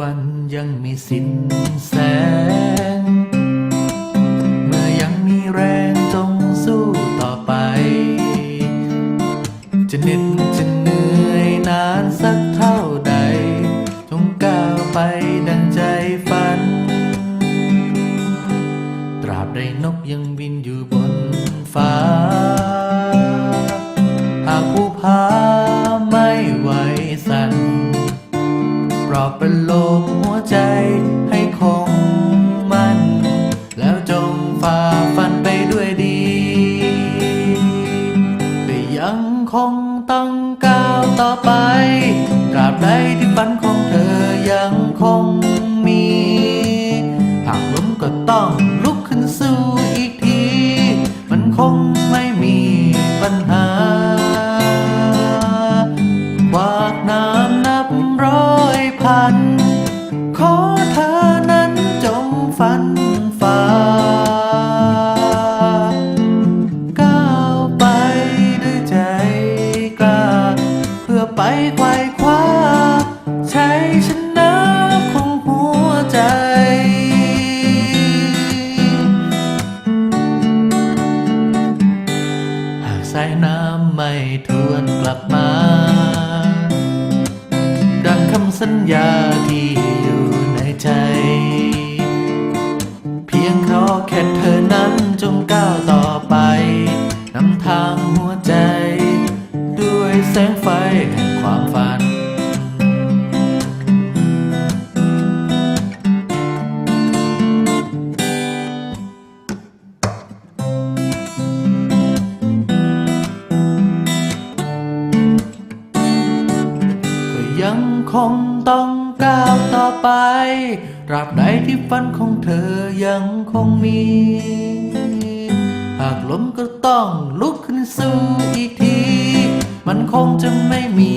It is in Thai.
วันยังมีสิ้นแสง เมื่อยังมีแรงจงสู้ต่อไป จะเหน็ดจะเหนื่อยนานสักเท่าใด จงก้าวไปดังใจฝัน ตราบใดนกยังบินอยู่บนฟ้า ฝ่าฟันไปด้วยดีแต่ยังคงต้องก้าวต่อไปตราบใดที่ฝันของเธอยังคงมี หากล้มก็ต้อง ไปไขว่คว้าใช้ชนะของหัวใจ หากสายน้ำไม่ทวนกลับมา ดังคำสัญญาที่อยู่ในใจ เพียงขอแค่เธอ ยังคงต้องก้าวต่อไปตราบใดที่ฝันของเธอยังคงมี หากล้มก็ต้องลุกขึ้นสู้อีกที มันคงจะไม่มี